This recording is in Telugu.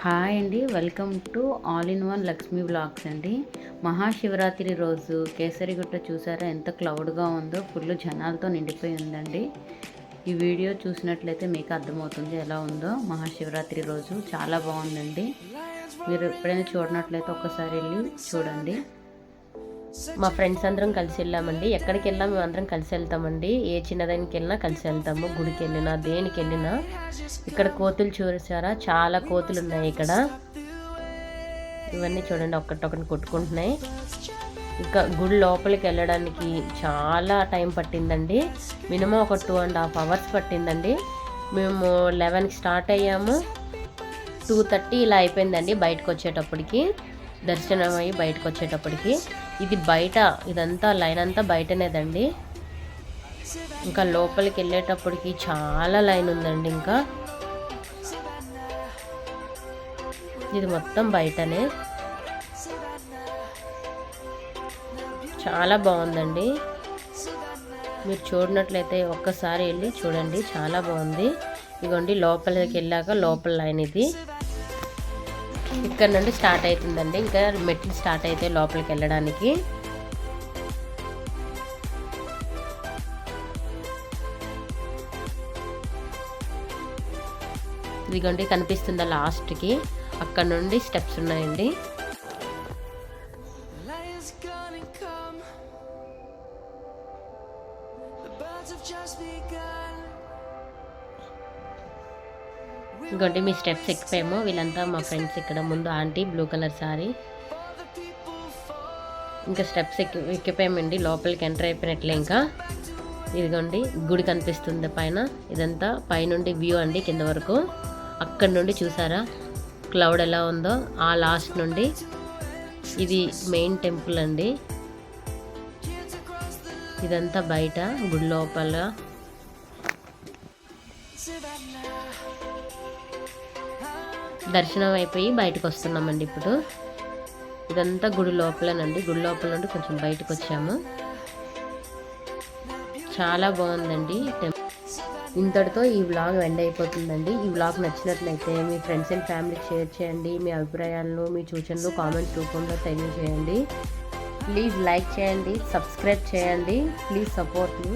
హాయ్ అండి. Welcome to all in one Lakshmi blogs అండి. మహాశివరాత్రి రోజు కేసరిగుట్ట చూసారా? ఎంత క్లౌడ్గా ఉందో ఫుల్ జనాలతో నిండిపోయి ఉందండి. ఈ వీడియో చూసినట్లయితే మీకు అర్థమవుతుంది ఎలా ఉందో. మహాశివరాత్రి రోజు చాలా బాగుందండి. మీరు ఎప్పుడైనా చూడనట్లయితే ఒక్కసారి వెళ్ళి చూడండి. మా ఫ్రెండ్స్ అందరం కలిసి వెళ్ళామండి. ఎక్కడికి వెళ్ళినా మేము అందరం కలిసి వెళ్తామండి. ఏ చిన్నదానికి వెళ్ళినా కలిసి వెళ్తాము. గుడికి వెళ్ళినా దేనికి వెళ్ళినా ఇక్కడ కోతులు చూసారా? చాలా కోతులు ఉన్నాయి ఇక్కడ. ఇవన్నీ చూడండి ఒక్కటొక్కటి కొట్టుకుంటున్నాయి. ఇంకా గుడి లోపలికి వెళ్ళడానికి చాలా టైం పట్టిందండి. మినిమం ఒక టూ అండ్ హాఫ్ అవర్స్ పట్టిందండి. మేము లెవెన్కి స్టార్ట్ అయ్యాము. టూ థర్టీ ఇలా అయిపోయిందండి బయటకు వచ్చేటప్పటికి. దర్శనం అయ్యి బయటకు వచ్చేటప్పటికి ఇది బయట ఇదంతా లైన్ అంతా బయటనేదండి. ఇంకా లోపలికి వెళ్ళేటప్పటికి చాలా లైన్ ఉందండి ఇంకా. ఇది మొత్తం బయటనే. చాలా బాగుందండి. మీరు చూడనట్లయితే ఒక్కసారి వెళ్ళి చూడండి చాలా బాగుంది. ఇదిగోండి లోపలికి వెళ్ళాక లోపల లైన్ ఇది. ఇక్కడ నుండి స్టార్ట్ అవుతుందండి. ఇంకా మెట్లు స్టార్ట్ అయితే లోపలికి వెళ్ళడానికి. ఇదిగోండి కనిపిస్తుందా లాస్ట్కి. అక్కడ నుండి స్టెప్స్ ఉన్నాయండి. Just begun. ఇంకోటి మీ స్టెప్స్ ఎక్కిపోయాము. వీళ్ళంతా మా ఫ్రెండ్స్ ఇక్కడ ముందు ఆంటీ బ్లూ కలర్ సారీ. ఇంకా స్టెప్స్ ఎక్కి ఎక్కిపోయామండి. లోపలికి ఎంటర్ అయిపోయినట్లే ఇంకా. ఇదిగోండి గుడి కనిపిస్తుంది పైన. ఇదంతా పైనుండి వ్యూ అండి కింద వరకు. అక్కడ నుండి చూసారా? క్లౌడ్ ఎలా ఉందో. ఆ లాస్ట్ నుండి ఇది మెయిన్ టెంపుల్ అండి. ఇదంతా బయట గుడి లోపల దర్శనం అయిపోయి బయటకు వస్తున్నామండి ఇప్పుడు. ఇదంతా గుడి లోపలేనండి. గుడి లోపల నుండి కొంచెం బయటకు వచ్చాము చాలా బాగుందండి. ఇంతటితో ఈ వ్లాగ్ ఎండ్ అయిపోతుందండి. ఈ వ్లాగ్ నచ్చినట్లయితే మీ ఫ్రెండ్స్ అండ్ ఫ్యామిలీకి షేర్ చేయండి. మీ అభిప్రాయాలను మీ సూచనలు కామెంట్ రూపంలో తెలియజేయండి. ప్లీజ్ లైక్ చేయండి సబ్స్క్రైబ్ చేయండి. Please support me.